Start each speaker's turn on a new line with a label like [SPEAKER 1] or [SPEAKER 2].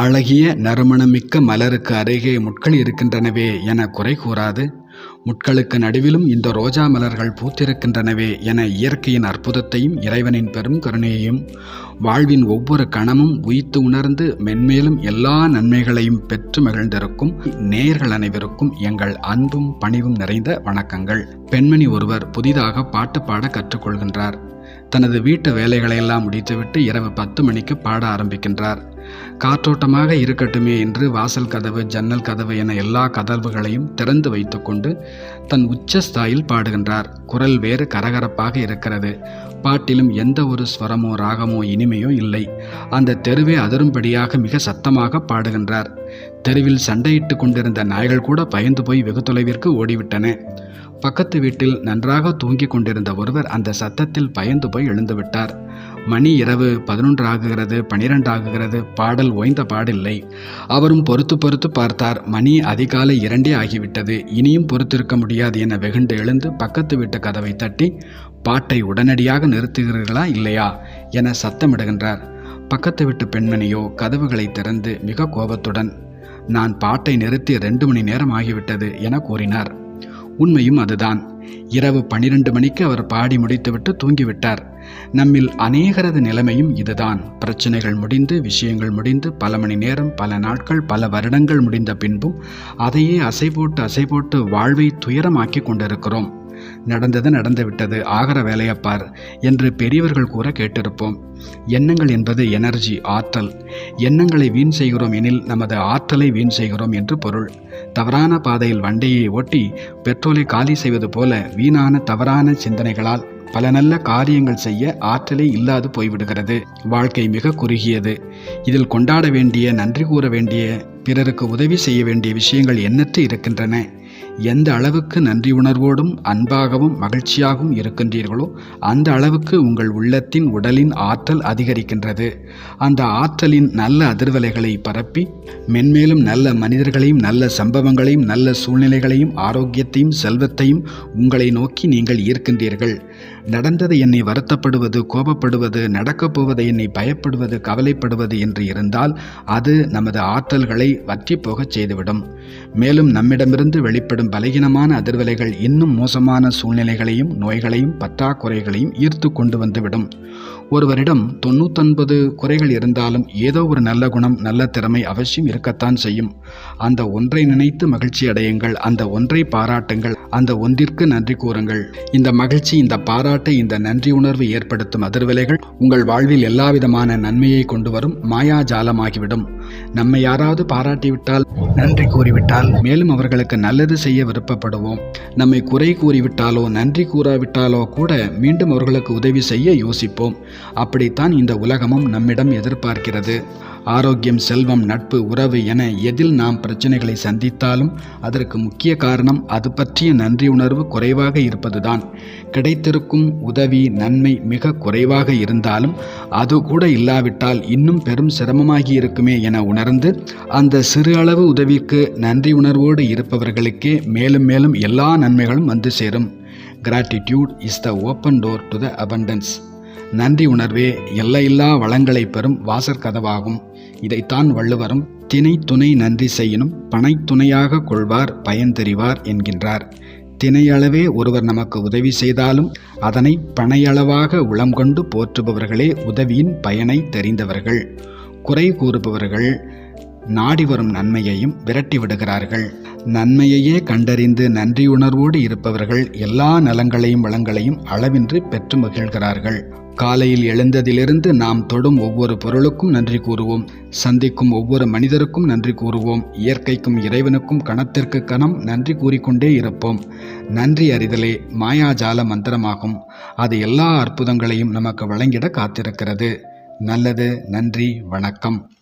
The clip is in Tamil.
[SPEAKER 1] அழகிய நறுமணமிக்க மலருக்கு அருகே முட்கள் இருக்கின்றனவே என குறை கூறாது. முட்களுக்கு நடுவிலும் இந்த ரோஜா மலர்கள் பூத்திருக்கின்றனவே என இயற்கையின் அற்புதத்தையும் இறைவனின் பெரும் கருணையையும் வாழ்வின் ஒவ்வொரு கணமும் உயித்து உணர்ந்து மென்மேலும் எல்லா நன்மைகளையும் பெற்று மகிழ்ந்திருக்கும் நேயர்கள் அனைவருக்கும் எங்கள் அன்பும் பணிவும் நிறைந்த வணக்கங்கள். பெண்மணி ஒருவர் புதிதாக பாட்டு பாட கற்றுக்கொள்கின்றார். தனது வீட்டு வேலைகளையெல்லாம் முடித்துவிட்டு இரவு பத்து மணிக்கு பாட ஆரம்பிக்கின்றார். காற்றோட்டமாக இருக்கட்டுமே என்று வாசல் கதவு ஜன்னல் கதவு என எல்லா கதவுகளையும் திறந்து வைத்துக்கொண்டு தன் உச்சஸ்தாயில் பாடுகின்றார். குரல் வேறு கரகரப்பாக இருக்கிறது. பாட்டிலும் எந்த ஒரு ஸ்வரமோ ராகமோ இனிமையோ இல்லை. அந்த தெருவே அதிரும்படியாக மிக சத்தமாக பாடுகின்றார். தெருவில் சண்டையிட்டு கொண்டிருந்த நாய்கள் கூட பயந்து போய் வெகு தொலைவிற்கு ஓடிவிட்டன. பக்கத்து வீட்டில் நன்றாக தூங்கிக் கொண்டிருந்த ஒருவர் அந்த சத்தத்தில் பயந்து போய் எழுந்துவிட்டார் மணி இரவு பதினொன்று ஆகுகிறது பனிரெண்டு ஆகுகிறது பாடல் ஓய்ந்த பாடில்லை. அவரும் பொறுத்து பொறுத்து பார்த்தார். மணி அதிகாலை இரண்டே ஆகிவிட்டது. இனியும் பொறுத்திருக்க முடியாது என வெகுண்டு எழுந்து பக்கத்து வீட்டு கதவை தட்டி பாட்டை உடனடியாக நிறுத்துகிறீர்களா இல்லையா? என சத்தமிடுகின்றார். பக்கத்து வீட்டு பெண்மணியோ கதவுகளை திறந்து மிக கோபத்துடன் நான் பாட்டை நிறுத்தி ரெண்டு மணி நேரம் ஆகிவிட்டது என கூறினார். உண்மையும் அதுதான். இரவு பனிரெண்டு மணிக்கு அவர் பாடி முடித்துவிட்டு தூங்கிவிட்டார். நம்மில் அநேகரது நிலைமையும் இதுதான். பிரச்சனைகள் முடிந்து விஷயங்கள் முடிந்து பல மணி நேரம் பல நாட்கள் பல வருடங்கள் முடிந்த பின்பும் அதையே அசை போட்டு அசை போட்டு வாழ்வை துயரமாக்கி கொண்டிருக்கிறோம். நடந்தது நடந்துவிட்டது ஆகிற வேலையப்பார் என்று பெரியவர்கள் கூற கேட்டிருப்போம். எண்ணங்கள் என்பது எனர்ஜி ஆற்றல். எண்ணங்களை வீண் செய்கிறோம் எனில் நமது ஆற்றலை வீண் செய்கிறோம் என்று பொருள். தவறான பாதையில் வண்டியை ஓட்டி பெட்ரோலை காலி செய்வது போல வீணான தவறான சிந்தனைகளால் பல நல்ல காரியங்கள் செய்ய ஆற்றலே இல்லாது போய்விடுகிறது. வாழ்க்கை மிக குறுகியது. இதில் கொண்டாட வேண்டிய நன்றி கூற வேண்டிய பிறருக்கு உதவி செய்ய வேண்டிய விஷயங்கள் எண்ணற்று இருக்கின்றன. எந்த அளவுக்கு நன்றி உணர்வோடும் அன்பாகவும் மகிழ்ச்சியாகவும் இருக்கின்றீர்களோ அந்த அளவுக்கு உங்கள் உள்ளத்தின் உடலின் ஆற்றல் அதிகரிக்கின்றது. அந்த ஆற்றலின் நல்ல அதிர்வலைகளை பரப்பி மென்மேலும் நல்ல மனிதர்களையும் நல்ல சம்பவங்களையும் நல்ல சூழ்நிலைகளையும் ஆரோக்கியத்தையும் செல்வத்தையும் உங்களை நோக்கி நீங்கள் ஈர்க்கின்றீர்கள். நடந்தது என்னை வருத்தப்படுவது கோபப்படுவது நடக்கப் போவது என்னை பயப்படுவது கவலைப்படுவது என்று இருந்தால் அது நமது ஆற்றல்களை வற்றி போகச் செய்துவிடும். மேலும் நம்மிடமிருந்து வெளிப்படும் பலகீனமான அதிர்வலைகள் இன்னும் மோசமான சூழ்நிலைகளையும் நோய்களையும் பற்றாக்குறைகளையும் ஈர்த்து கொண்டு வந்துவிடும். ஒருவரிடம் தொண்ணூத்தொன்பது குறைகள் இருந்தாலும் ஏதோ ஒரு நல்ல குணம் நல்ல திறமை அவசியம் இருக்கத்தான் செய்யும். அந்த ஒன்றை நினைத்து மகிழ்ச்சி அடையுங்கள். அந்த ஒன்றை பாராட்டுங்கள். அந்த ஒன்றிற்கு நன்றி கூறுங்கள். இந்த மகிழ்ச்சி இந்த பாராட்டு இந்த நன்றி உணர்வு ஏற்படுத்தும் அதிர்வலைகள் உங்கள் வாழ்வில் எல்லாவிதமான நன்மையை கொண்டு வரும் மாயாஜாலமாகிவிடும். நம்மை யாராவது பாராட்டிவிட்டால் நன்றி கூறிவிட்டால் மேலும் அவர்களுக்கு நல்லது செய்ய விருப்பப்படுவோம். நம்மை குறை கூறிவிட்டாலோ நன்றி கூறாவிட்டாலோ கூட மீண்டும் அவர்களுக்கு உதவி செய்ய யோசிப்போம். அப்படித்தான் இந்த உலகமும் நம்மிடம் எதிர்பார்க்கிறது. ஆரோக்கியம் செல்வம் நட்பு உறவு என எதில் நாம் பிரச்சனைகளை சந்தித்தாலும் அதற்கு முக்கிய காரணம் அது பற்றிய நன்றி உணர்வு குறைவாக இருப்பதுதான். கிடைத்திருக்கும் உதவி நன்மை மிக குறைவாக இருந்தாலும் அது கூட இல்லாவிட்டால் இன்னும் பெரும் சிரமமாகி இருக்குமே என உணர்ந்து அந்த சிறு அளவு உதவிக்கு நன்றி உணர்வோடு இருப்பவர்களுக்கே மேலும் மேலும் எல்லா நன்மைகளும் வந்து சேரும். Gratitude is the open door to the abundance நன்றி உணர்வே எல்லையில்லா வளங்களை பெறும் வாசற்கதவாகும். இதைத்தான் வள்ளுவரும் தினை துணை நன்றி செய்யினும் பனை துணையாக கொள்வார் பயன் தெரிவார் என்கின்றார். தினையளவே ஒருவர் நமக்கு உதவி செய்தாலும் அதனை பனையளவாக உளம் கொண்டு போற்றுபவர்களே உதவியின் பயனை தெரிந்தவர்கள். குறை கூறுபவர்கள் நாடி வரும் நன்மையையும் விரட்டி விடுகிறார்கள். நன்மையையே கண்டறிந்து நன்றியுணர்வோடு இருப்பவர்கள் எல்லா நலங்களையும் வளங்களையும் அளவின்றி பெற்று மகிழ்கிறார்கள். காலையில் எழுந்ததிலிருந்து நாம் தொடும் ஒவ்வொரு பொருளுக்கும் நன்றி கூறுவோம். சந்திக்கும் ஒவ்வொரு மனிதருக்கும் நன்றி கூறுவோம். இயற்கைக்கும் இறைவனுக்கும் கணத்திற்கு கணம் நன்றி கூறிக்கொண்டே இருப்போம். நன்றி அறிதலே மாயாஜால மந்திரமாகும். அது எல்லா அற்புதங்களையும் நமக்கு வழங்கிட காத்திருக்கிறது. நல்லது நன்றி வணக்கம்.